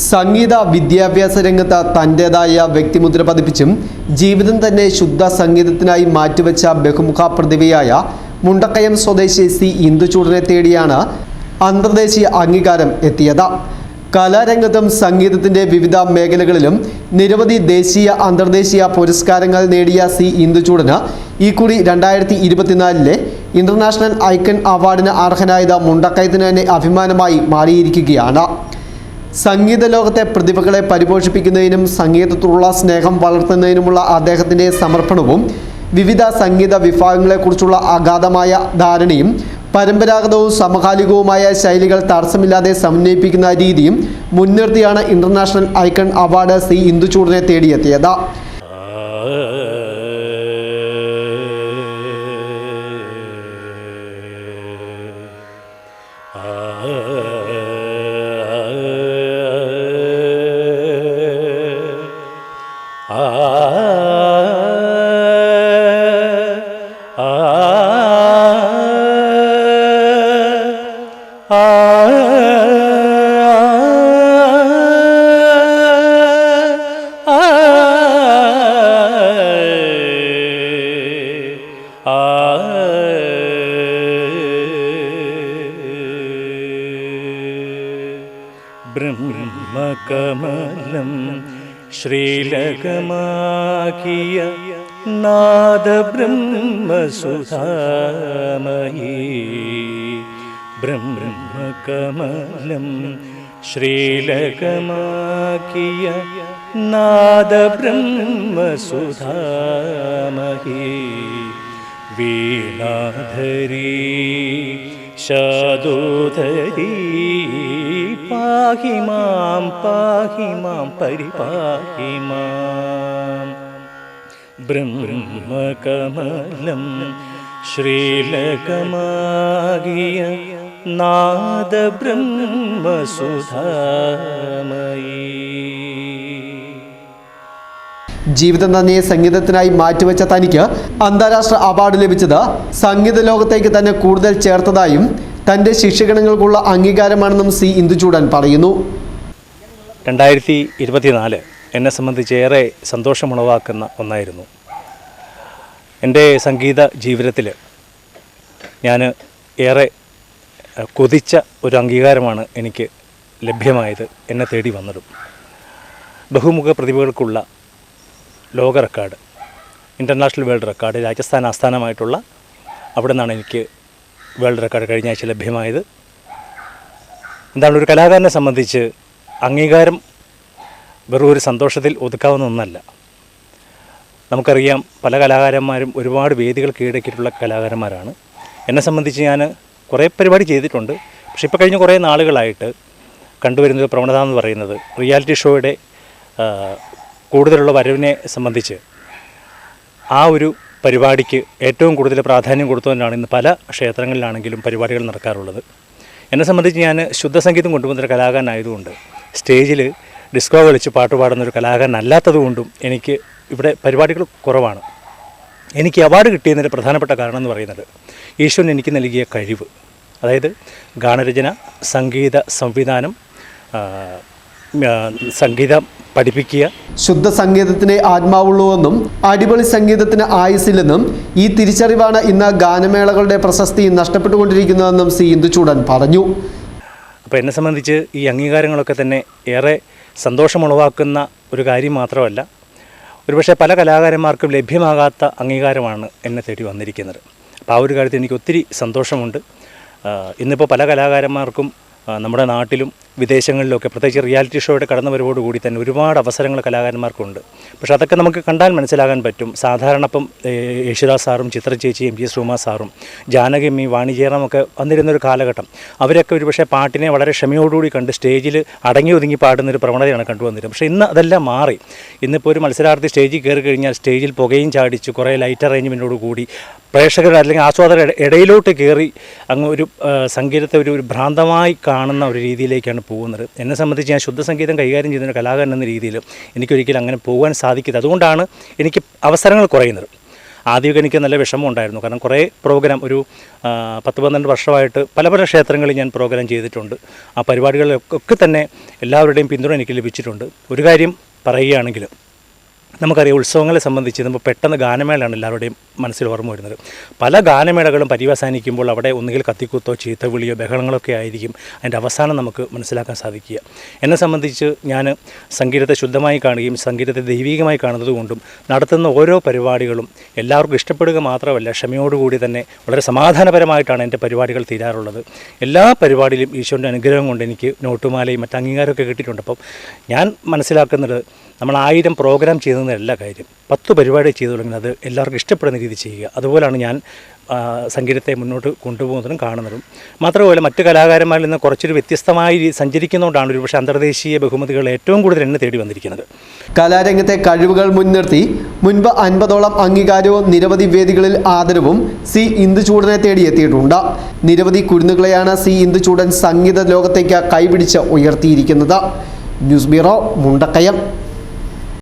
സംഗീത വിദ്യാഭ്യാസ രംഗത്ത് തന്റെതായ വ്യക്തിമുദ്ര പതിപ്പിച്ചും ജീവിതം തന്നെ ശുദ്ധ സംഗീതത്തിനായി മാറ്റിവെച്ച ബഹുമുഖ പ്രതിഭയായ മുണ്ടക്കയം സ്വദേശി സി ഇന്ദുചൂടനെ തേടിയാണ് അന്തർദേശീയ അംഗീകാരം എത്തിയത്. കലാരംഗത്തും സംഗീതത്തിന്റെ വിവിധ മേഖലകളിലും നിരവധി ദേശീയ അന്തർദേശീയ പുരസ്കാരങ്ങൾ നേടിയ സി ഇന്ദുചൂടന് ഈ കുറി രണ്ടായിരത്തി ഇരുപത്തിനാലിലെ ഇന്റർനാഷണൽ ഐക്കൺ അവാർഡിന് അർഹനായത് മുണ്ടക്കയത്തിന് തന്നെ അഭിമാനമായി മാറിയിരിക്കുകയാണ്. സംഗീത ലോകത്തെ പ്രതിഭകളെ പരിപോഷിപ്പിക്കുന്നതിനും സംഗീതത്തോടുള്ള സ്നേഹം വളർത്തുന്നതിനുമുള്ള അദ്ദേഹത്തിന്റെ സമർപ്പണവും വിവിധ സംഗീത വിഭാഗങ്ങളെക്കുറിച്ചുള്ള അഗാധമായ ധാരണയും പരമ്പരാഗതവും സമകാലികവുമായ ശൈലികൾ തടസ്സമില്ലാതെ സമന്വയിപ്പിക്കുന്ന രീതിയും മുൻനിർത്തിയാണ് ഇന്റർനാഷണൽ ഐക്കൺ അവാർഡ് സി ഇന്ദുചൂടിനെ തേടിയെത്തിയത് ബ്രഹ്മകമലം ശ്രീലകമാകിയ നാദബ്രഹ്മസുധാമയീ ബ്രഹ്മകമലം ശ്രീലകമാക്കിയ നാദബ്രഹ്മസുധാമഹി വീണാധരീ ശാദോധരീ പാഹിമാം പാഹിമാം പാഹി മാം പരിപാഹി മാം. ബ്രഹ്മകമലം ശ്രീലകമാകിയ നാദബ്രഹ്മസുധാമയീ. ജീവിതം നന്ദിയെ സംഗീതത്തിനായി മാറ്റിവെച്ച തനിക്ക് അന്താരാഷ്ട്ര അവാർഡ് ലഭിച്ചത് സംഗീത ലോകത്തേക്ക് തന്നെ കൂടുതൽ ചേർത്തതായും തന്റെ ശിക്ഷകണങ്ങൾക്കുള്ള അംഗീകാരമാണെന്നും സി ഇന്ദുചൂടൻ പറയുന്നു. രണ്ടായിരത്തി ഇരുപത്തിനാല് എന്നെ സംബന്ധിച്ച് ഏറെ സന്തോഷമുളവാക്കുന്ന ഒന്നായിരുന്നു. എന്റെ സംഗീത ജീവിതത്തിൽ ഞാൻ ഏറെ കൊതിച്ച ഒരു അംഗീകാരമാണ് എനിക്ക് ലഭ്യമായത് എന്നെ തേടി വന്നതും. ബഹുമുഖ പ്രതിഭകൾക്കുള്ള ലോക record international world record Rajasthan ആസ്ഥാനമായിട്ടുള്ള അവിടെ നിന്നാണ് എനിക്ക് വേൾഡ് റെക്കോർഡ് കഴിഞ്ഞ ആഴ്ച ലഭ്യമായത്. എന്താണ് ഒരു കലാകാരനെ സംബന്ധിച്ച് അംഗീകാരം വെറും ഒരു സന്തോഷത്തിൽ ഒതുക്കാവുന്ന ഒന്നല്ല. നമുക്കറിയാം പല കലാകാരന്മാരും ഒരുപാട് വേദികൾ കീഴടക്കിയിട്ടുള്ള കലാകാരന്മാരാണ്. എന്നെ സംബന്ധിച്ച് ഞാൻ കുറേ പരിപാടി ചെയ്തിട്ടുണ്ട്. പക്ഷേ ഇപ്പോൾ കഴിഞ്ഞ കുറേ നാളുകളായിട്ട് കണ്ടുവരുന്ന പ്രവണത എന്ന് പറയുന്നത് റിയാലിറ്റി ഷോയുടെ കൂടുതലുള്ള വരവിനെ സംബന്ധിച്ച് ആ ഒരു പരിപാടിക്ക് ഏറ്റവും കൂടുതൽ പ്രാധാന്യം കൊടുത്തുകൊണ്ടാണ് ഇന്ന് പല ക്ഷേത്രങ്ങളിലാണെങ്കിലും പരിപാടികൾ നടക്കാറുള്ളത്. എന്നെ സംബന്ധിച്ച് ഞാൻ ശുദ്ധസംഗീതം കൊണ്ടുവന്നൊരു കലാകാരനായതുകൊണ്ട് സ്റ്റേജിൽ ഡിസ്കോ കളിച്ച് പാട്ട് പാടുന്ന ഒരു കലാകാരനല്ലാത്തതുകൊണ്ടും എനിക്ക് ഇവിടെ പരിപാടികൾ കുറവാണ്. എനിക്ക് അവാർഡ് കിട്ടിയതിന്റെ പ്രധാനപ്പെട്ട കാരണം എന്ന് പറയുന്നത് ഈശ്വരൻ എനിക്ക് നൽകിയ കഴിവ്. അതായത് ഗാനരചന സംഗീത സംവിധാനം സംഗീതം പഠിപ്പിക്കുക. ശുദ്ധ സംഗീതത്തിനെ ആത്മാവുള്ളൂവെന്നും അടിപൊളി സംഗീതത്തിന് ആയുസില്ലെന്നും ഈ തിരിച്ചറിവാണ് ഇന്ന് ഗാനമേളകളുടെ പ്രശസ്തി നഷ്ടപ്പെട്ടുകൊണ്ടിരിക്കുന്നതെന്നും സി ഇന്ദുചൂടൻ പറഞ്ഞു. അപ്പോൾ എന്നെ സംബന്ധിച്ച് ഈ അംഗീകാരങ്ങളൊക്കെ തന്നെ ഏറെ സന്തോഷമുളവാക്കുന്ന ഒരു കാര്യം മാത്രമല്ല ഒരുപക്ഷെ പല കലാകാരന്മാർക്കും ലഭ്യമാകാത്ത അംഗീകാരമാണ് എന്നെ തേടി വന്നിരിക്കുന്നത്. അപ്പോൾ ആ ഒരു കാര്യത്തിൽ എനിക്ക് ഒത്തിരി സന്തോഷമുണ്ട്. ഇന്നിപ്പോൾ പല കലാകാരന്മാർക്കും നമ്മുടെ നാട്ടിലും വിദേശങ്ങളിലൊക്കെ പ്രത്യേകിച്ച് റിയാലിറ്റി ഷോയുടെ കടന്നു വരവോടുകൂടി തന്നെ ഒരുപാട് അവസരങ്ങൾ കലാകാരന്മാർക്കുണ്ട്. പക്ഷേ അതൊക്കെ നമുക്ക് കണ്ടാൽ മനസ്സിലാകാൻ പറ്റും. സാധാരണ ഇപ്പം യേശുദാസ് സാറും ചിത്ര ചേച്ചി എം ജി ശ്രീമാ സാറും ജാനകിയമ്മി വാണിജ്യറമൊക്കെ വന്നിരുന്ന ഒരു കാലഘട്ടം. അവരൊക്കെ ഒരുപക്ഷെ പാട്ടിനെ വളരെ ക്ഷമയോടുകൂടി കണ്ട് സ്റ്റേജിൽ അടങ്ങി ഒതുങ്ങി പാടുന്നൊരു പ്രവണതയാണ് കണ്ടുവന്നിരുന്നത് പക്ഷേ ഇന്ന് അതെല്ലാം മാറി. ഇന്നിപ്പോൾ ഒരു മത്സരാർത്ഥി സ്റ്റേജിൽ കയറി കഴിഞ്ഞാൽ സ്റ്റേജിൽ പുകയും ചാടിച്ച് കുറേ ലൈറ്റ് അറേഞ്ച്മെന്റോട് കൂടി പ്രേക്ഷകർ അല്ലെങ്കിൽ ആസ്വാദകരുടെ ഇടയിലോട്ട് കയറി അങ്ങ് ഒരു സംഗീതത്തെ ഒരു ഭ്രാന്തമായി കാണുന്ന ഒരു രീതിയിലേക്കാണ് പോകുന്നത്. എന്നെ സംബന്ധിച്ച് ഞാൻ ശുദ്ധ സംഗീതം കൈകാര്യം ചെയ്യുന്ന കലാകാരൻ എന്ന രീതിയിൽ എനിക്കൊരിക്കലും അങ്ങനെ പോകാൻ സാധിക്കില്ല അതുകൊണ്ടാണ് എനിക്ക് അവസരങ്ങൾ കുറയുന്നത്. ആദ്യമൊക്കെ എനിക്ക് നല്ല വിഷമം ഉണ്ടായിരുന്നു. കാരണം കുറേ പ്രോഗ്രാം ഒരു പത്ത് പന്ത്രണ്ട് വർഷമായിട്ട് പല പല ക്ഷേത്രങ്ങളിൽ ഞാൻ പ്രോഗ്രാം ചെയ്തിട്ടുണ്ട്. ആ പരിപാടികളിലൊക്കെ തന്നെ എല്ലാവരുടെയും പിന്തുണ എനിക്ക് ലഭിച്ചിട്ടുണ്ട്. ഒരു കാര്യം പറയുകയാണെങ്കിൽ നമുക്കറിയാം ഉത്സവങ്ങളെ സംബന്ധിച്ച് നമ്മൾ പെട്ടെന്ന് ഗാനമേളയാണ് എല്ലാവരുടെയും മനസ്സിൽ ഓർമ്മ വരുന്നത്. പല ഗാനമേളകളും പര്യവസാനിക്കുമ്പോൾ അവിടെ ഒന്നുകിൽ കത്തിക്കുത്തോ ചീത്തവിളിയോ ബഹളങ്ങളൊക്കെ ആയിരിക്കും അതിന്റെ അവസാനം നമുക്ക് മനസ്സിലാക്കാൻ സാധിക്കുക. എന്നെ സംബന്ധിച്ച് ഞാൻ സംഗീതത്തെ ശുദ്ധമായി കാണുകയും സംഗീതത്തെ ദൈവികമായി കാണുന്നതുകൊണ്ടും നടത്തുന്ന ഓരോ പരിപാടികളും എല്ലാവർക്കും ഇഷ്ടപ്പെടുക മാത്രമല്ല ക്ഷമയോടുകൂടി തന്നെ വളരെ സമാധാനപരമായിട്ടാണ് എന്റെ പരിപാടികൾ തീരാറുള്ളത്. എല്ലാ പരിപാടിയിലും ഈശോന്റെ അനുഗ്രഹം കൊണ്ട് എനിക്ക് നോട്ടുമാലയും മറ്റ് അംഗീകാരമൊക്കെ കിട്ടിയിട്ടുണ്ട്. അപ്പം ഞാൻ മനസ്സിലാക്കുന്നത് നമ്മൾ ആയിരം പ്രോഗ്രാം ചെയ്യുന്നതല്ല കാര്യം. പത്ത് പരിപാടി ചെയ്തു തുടങ്ങി അത് എല്ലാവർക്കും ഇഷ്ടപ്പെടുന്ന രീതി ചെയ്യുക. അതുപോലെയാണ് ഞാൻ സംഗീതത്തെ മുന്നോട്ട് കൊണ്ടുപോകുന്നതും കാണുന്നതും. മാത്രമല്ല മറ്റു കലാകാരന്മാരിൽ നിന്ന് കുറച്ചൊരു വ്യത്യസ്തമായി സഞ്ചരിക്കുന്നതുകൊണ്ടാണ് ഒരു പക്ഷേ അന്തർദേശീയ ബഹുമതികൾ ഏറ്റവും കൂടുതൽ എന്നെ തേടി വന്നിരിക്കുന്നത്. കലാരംഗത്തെ കഴിവുകൾ മുൻനിർത്തി മുൻപ് അൻപതോളം അംഗീകാരവും നിരവധി വേദികളിൽ ആദരവും സി ഇന്ദുചൂടനെ തേടിയെത്തിയിട്ടുണ്ട് നിരവധി കുരുന്നുകളെയാണ് സി ഇന്ദുചൂടൻ സംഗീത ലോകത്തേക്ക് കൈപിടിച്ച് ഉയർത്തിയിരിക്കുന്നത്. News bureau Mundakkayam.